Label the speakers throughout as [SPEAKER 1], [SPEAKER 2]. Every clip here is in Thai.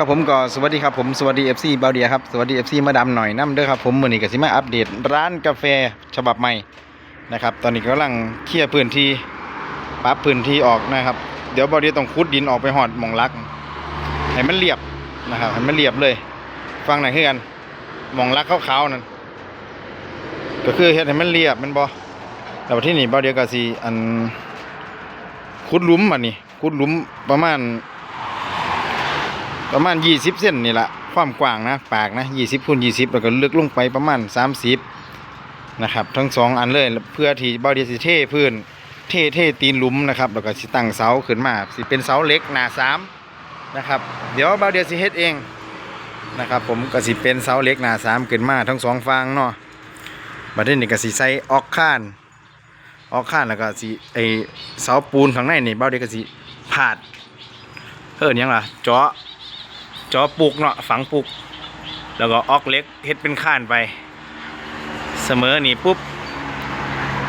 [SPEAKER 1] ครับผมก็สวัสดีครับผมสวัสดี FC บาวเดียครับสวัสดี FC มาดามหน่อยน้ำเด้อครับผมมือนี้ก็สิมาอัปเดตร้านกาแฟฉบับใหม่นะครับตอนนี้กำลังเคลียร์พื้นที่ปรับพื้นที่ออกนะครับ เดี๋ยวบาวเดียต้องขุดดินออกไปหอดมองลักให้มันเรียบนะครับให้มันเรียบเลย ฟังหน่อยคือกันมองลักขาวๆนั่นก็คือเฮ็ดให้มันเรียบมันบ่แต่ว่าที่นี่บาวเดียก็สิอันขุดหลุมอันนี้ขุดหลุมประมาณ ประมาณ 20 เส้นนี่แหละความกว้างนะ ปากนะ 20คูณ20 แล้วก็ลึกลงไปประมาณ 30 นะครับ ทั้งสองอันเลยเพื่อที่บอดีสิเทพื้นเทเทตีนลุมนะครับ แล้วก็สิตั้งเสาขึ้นมาสิเป็นเสาเล็กหนาสามนะครับ เดี๋ยวบาเดียสิเฮ็ดเองนะครับผมก็สิเป็นเสาเล็กหนาสามขึ้นมาทั้งสองฝั่งเนาะบัดนี้ก็สิใส่ออกข้านออกข้านแล้วก็สิไอเสาปูนข้างในนี่บาเดียก็สิผาดเอิ้นยังล่ะเจาะ จอปลูกเนาะฝังปลูก แล้วก็ออกเล็กเฮ็ดเป็นข้านไป เสมอนี่ปุ๊บ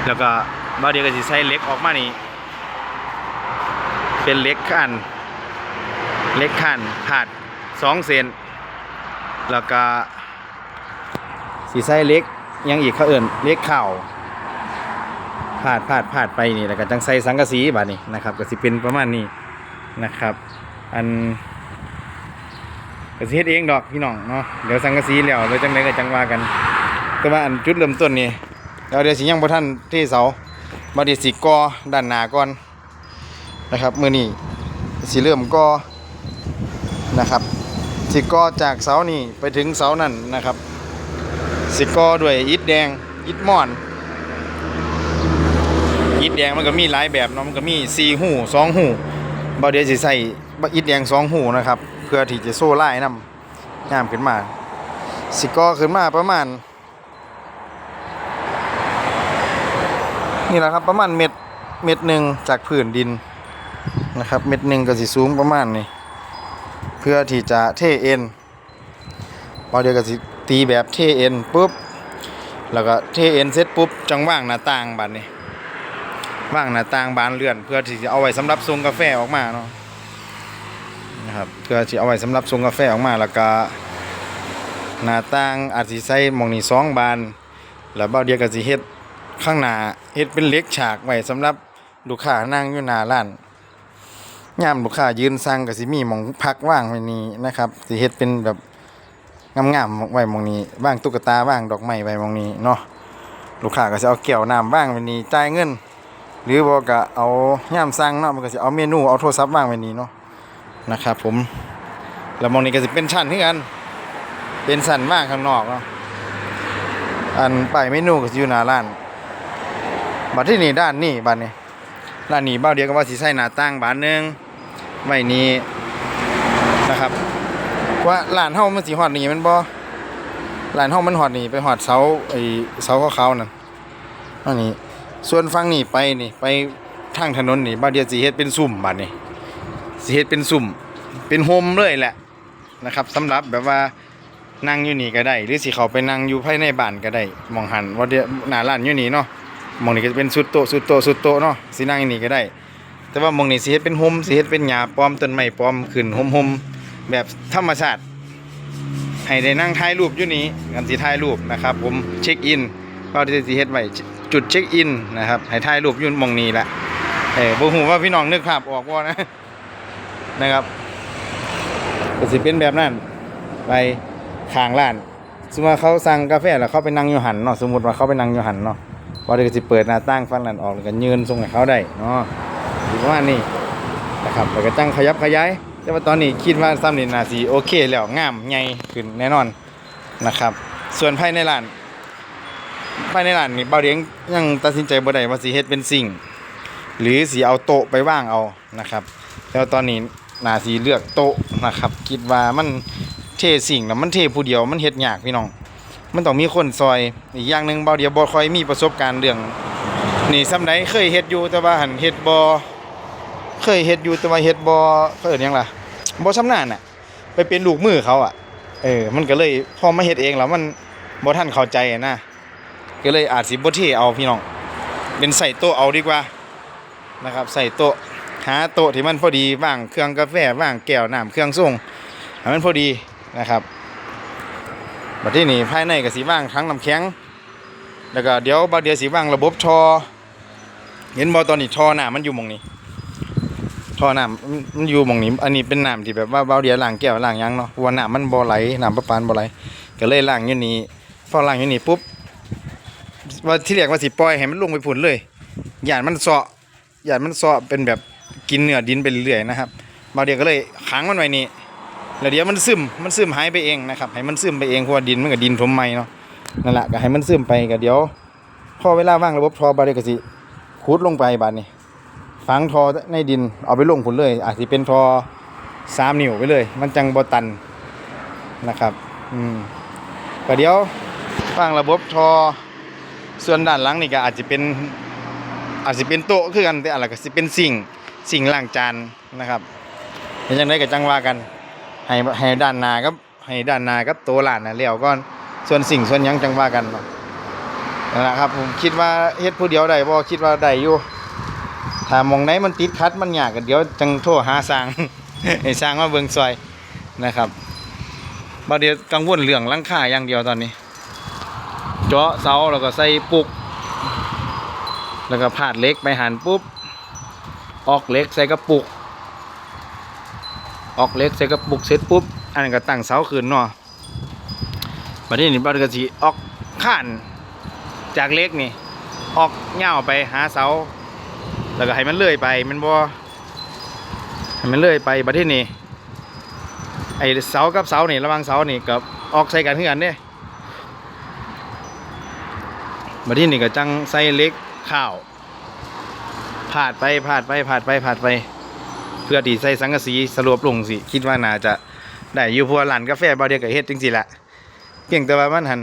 [SPEAKER 1] แล้วก็บาเดียวก็สิใส่เล็กออกมานี่ เป็นเล็กข้านเล็กข้านผาดสองเซนแล้วก็สีใส่เล็กยังอีกเขาเอิ่นเล็กเข่าผาดผาดผาดไปนี่แล้วก็จังใส่สังกะสีบาดนี้นะครับ ก็สิเป็นประมาณนี้นะครับ อัน ก็สิเฮ็ดเองดอกพี่น้องเนาะเดี๋ยวสังกะสีแล้วเดี๋ยวจังไดก็จังว่ากัน แต่ว่าอันจุดเริ่มต้นนี่เดี๋ยวเดี๋ยวสิยังบ่ทันเทเสาบ่ได้สิก่อด้านหน้าก่อนนะครับมื้อนี้สิเริ่มก่อนะครับสิก่อจากเสานี่ไปถึงเสานั่นนะครับ สิก่อด้วยอิฐแดงอิฐม่อนอิฐแดงมันก็มีหลายแบบเนาะมันก็มี4หู2หูบ่เดี๋ยวสิใส่อิฐแดง2หูนะครับ พื่อที่จะโซ่ไล่นำงามขึ้นมา สิกอขึ้นมาประมาณ นี่แหละครับประมาณเม็ดเม็ดหนึ่งจากผืนดินนะครับ เม็ดหนึ่งก็สิสูงประมาณนี้เพื่อที่จะเทเอ็นพอเดียวก็สิตีแบบเทเอ็นปุ๊บแล้วก็เทเอ็นเสร็จปุ๊บจังว่างหน้าต่างบานนี้ว่างหน้าต่างบานเลื่อน เพื่อที่จะเอาไว้สำหรับส่งกาแฟออกมาเนาะ นะครับเพื่อที่เอาไว้สำหรับส่งกาแฟออกมาแล้วก็หน้าต่างอาจสิใส่มองนี้สองบาน แล้วเบาเดียวก็สิเฮ็ดข้างหน้าเฮ็ดเป็นเล็กฉากไว้สำหรับลูกค้านั่งอยู่หน้าร้านยามลูกค้ายืนสั่งก็สิมีหมองพักว่างไว้นี้นะครับสิเฮ็ดเป็นแบบงามๆไว้หมองนี้ว่างตุ๊กตาว่างดอกไม้ไว้หมองนี้เนาะลูกค้าก็สิเอาแก้วน้ำว่างไว้นี้จ่ายเงิน หรือบ่ก็เอายามสั่งเนาะมันก็สิเอาเมนูเอาโทรศัพท์ว่างไว้นี้เนาะ นะครับผมแล้วมองนี้ก็จะเป็นชั้นที่กัน เป็นสันมากข้างนอกเนาะอันไปเมนูก็อยู่หน้าร้านบัดที่นี่ด้านนี่บ้านนี้ด้านนี้บ้าเดียวก็ว่าสิใส่หน้าต่างบานหนึงไว้นี้นะครับว่าร้านเฮามันสิฮอดนี่มันบ่ร้านเฮามันฮอดนี่ไปฮอดเสาไอ้เสาขาวๆนั่นอันนี้ส่วนฝั่งนี้ไปนี่ไปทางถนนนี่บ้าเดียวสิเฮ็ดเป็นซุ่มบัดนี้ เฮ็ดเป็นสุ่มเป็นโฮมเลยแหละนะครับสำหรับแบบว่านั่งอยู่นี่ก็ได้ หรือสิเขาไปนั่งอยู่ภายในบ้านก็ได้มองหันว่าเดี๋ยวหน้าร้านอยู่นี่เนาะมองนี่ก็จะเป็นสุดโตสุดโตสุดโตเนาะสินั่งอยู่นี่ก็ได้ แต่ว่ามองนี่สิเฮ็ดเป็นโฮมสิเฮ็ดเป็นหญ้าปลอมต้นไม้ปลอมขึ้นโฮมๆแบบธรรมชาติให้ได้นั่งถ่ายรูปอยู่นี่กันสิถ่ายรูปนะครับ ผมเช็คอินเราจะสิเฮ็ดไว้จุดเช็คอินนะครับให้ถ่ายรูปอยู่มองนี้แหละเออบ่ฮู้ว่าพี่น้องนึกภาพออกบ่นะ นะครับก็สิเป็นแบบนั้นไปขางร้าน สมมติว่าเขาสั่งกาแฟแล้วเขาไปนั่งอยู่หันเนาะสมมติว่าเขาไปนั่งอยู่หันเนาะพอเดี๋ยวก็สิเปิดหน้าต่างฟังนั้นออกแล้วก็ยืนส่งให้เขาได้เนาะอยู่ประมาณนี้นะครับแล้วก็ตั้งขยับขยายแต่ว่าตอนนี้คิดว่าซ้ำนี่นาสีโอเคแล้วงามใหญ่ขึ้นแน่นอนนะครับ ส่วนภายในร้านภายในร้านนี่เบาเดียงยังตัดสินใจบ่ได้ว่าสิเฮ็ดเป็นสิ่ง หรือสิเอาโต๊ะไปว่างเอานะครับ แล้วตอนนี้ นาสีเลือกโต๊ะนะครับ คิดว่ามันเทสิ่งแล้วมันเทผู้เดียวมันเฮ็ดยากพี่น้อง มันต้องมีคนซอยอีกอย่างหนึ่งเบาเดียวบ่ค่อยมีประสบการณ์เรื่องนี่ซ้ำใดเคยเฮ็ดอยู่แต่ว่าหันเฮ็ดบ่เคยเฮ็ดอยู่แต่ว่าเฮ็ดบ่เขาเอิ้นหยังล่ะบ่ชำนาญน่ะ ไปเป็นลูกมือเขาอะเออมันก็เลยพอมาเฮ็ดเองแล้วมันบ่ทันเข้าใจนะก็เลยอาจสิบ่เทเอาพี่น้องเป็นใส่โต๊ะเอาดีกว่านะครับ ใส่โต๊ะ หาโต๊ะที่มันพอดีว่างเครื่องกาแฟว่างแก้วน้ำเครื่องส่งให้มันพอดีนะครับบัดที่นี่ภายในก็สีว่างทั้งน้ำแข็ง แล้วก็เดี๋ยวบาเดียวสีว่างระบบทอ เห็นบอตอนนี้ทอหน้ำมันอยู่มองนี้ทอน้ำมันอยู่มองนี้ อันนี้เป็นน้ำที่แบบว่าบาเดียวล้างแก้วล้างยังเนาะเพราะว่าน้ำมันบ่ไหลน้ำประปานบ่ไหลก็เลยล้างอยู่นี่พอล้างอยู่นี่ปุ๊บว่าที่เรียกว่าสิปล่อยให้มันลงไปผุนเลยหยาดมันเสาะหยาดมันเสาะเป็นแบบ กินเนื้อดินไปเรื่อยๆนะครับบางเดียวก็เลยขังมันไว้นี่แล้วเดี๋ยวมันซึมมันซึมหายไปเองนะครับให้มันซึมไปเองเพราะว่าดินมันก็ดินถมใหม่เนาะนั่นแหละก็ให้มันซึมไปก็เดี๋ยวพอเวลาว่างระบบทอบาเดียวก็สิขุดลงไปบาดนี้ฝังทอในดินเอาไปลงผลเลย อาจจะเป็นทอสามนิ้วไปเลย มันจังบ่ตันนะครับอืมก็เดี๋ยวฟังระบบทอส่วนด้านหลังนี่ก็อาจจะเป็นอาจจะเป็นโต๊ะคือกันแต่อะไรก็สิเป็นสิ่ง สิ่งล้างจานนะครับเห็นจังไดก็จังว่ากันให้ให้ด้านนากับให้ด้านนากับโต๊ะหลานนะแล้วก่อนส่วนสิ่งส่วนยังจังว่ากันเนาะนะครับผมคิดว่าเฮ็ดผู้เดียวได้บ่คิดว่าได้อยู่ถ้ามองไหนมันติดขัดมันยากก็เดี๋ยวจังโทรหาสร้างให้สร้างมาเบิ่งซอยนะครับบ่เดี๋ยวกังวลเรื่องลังคาอย่างเดียวตอนนี้ เจาะเสาแล้วก็ใส่ปุก แล้วก็พาดเล็กไปหันปุ๊บ ออกเล็กใส่กระปุก ออกเล็กใส่กระปุกเสร็จปุ๊บ อันนั้ก็ตั้งเสาขึ้นเนาะบัดนี้นี่บัดก็สิออกข้านจากเล็กนี่ ออกเง่าวไปหาเสา แล้วก็ให้มันเลื่อยไปมันบ่ให้มันเลื่อยไปบัดที่นี่ไอเสากับเสานี่ระวังเสานี่กับออกใส่กันคือกันเด้บัดที่นี่ก็จังใส่เล็กข้าว ผาดไปผาดไปผาดไปผาดไป เพื่อที่ใส่สังกะสีสรวบลงสิ คิดว่าน่าจะได้อยู่พว่าร้านกาแฟบาเดียวกับเฮ็ดจริงๆแหละเพียงแต่ว่ามันหัน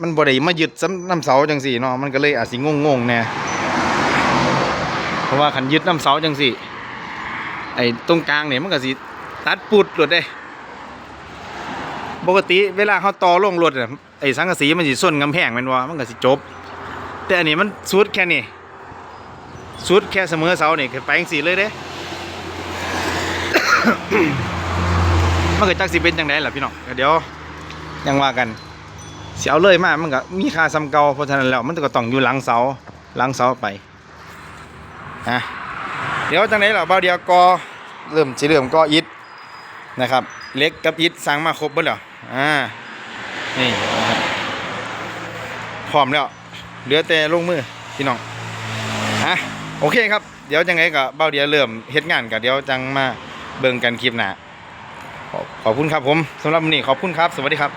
[SPEAKER 1] มันบ่ได้มายึดซ้ำน้ำเสาจังสี่เนาะมันก็เลยอาจสิงงๆแน่เพราะว่าคันยึดน้ำเสาจังสี่ไอ้ตรงกลางเนี่ยมันก็สิตัดปุดหลุดได้ปกติเวลาเขาต่อลงรถอะไอ้สังกะสีมันสิส้นกำแพงแม่นบ่มันก็สิจบ แต่อันนี้มันสุดแค่นี้ สุดแค่เสมอเสาเนี่คือไปจังสีเลยเด้มันก็จักสิเป็นจังไดล่ะพี่น้องเดี๋ยวยังว่ากันเสียวเลยมากมันก็มีค่าซ้ำเก่าเพราะฉะนั้นแล้วมันก็ต้องอยู่หลังเสาหลังเสาไปนะเดี๋ยวจังไหนเราเบาเดียวก็เริ่มสิเริ่มก็อิดนะครับเล็กกับอิดสั่งมาครบเบิดแล้วอ่านี่พร้อมแล้วเหลือแต่ลงมือพี่น้องอะ โอเคครับ เดี๋ยวยังไงกับเบ้าเดียเริ่มเฮ็ดงานกับเดี๋ยวจังมาเบิ่งกันคลิปหน้าขอขอบคุณครับผมสำหรับวันนี้ขอบคุณครับ สวัสดีครับ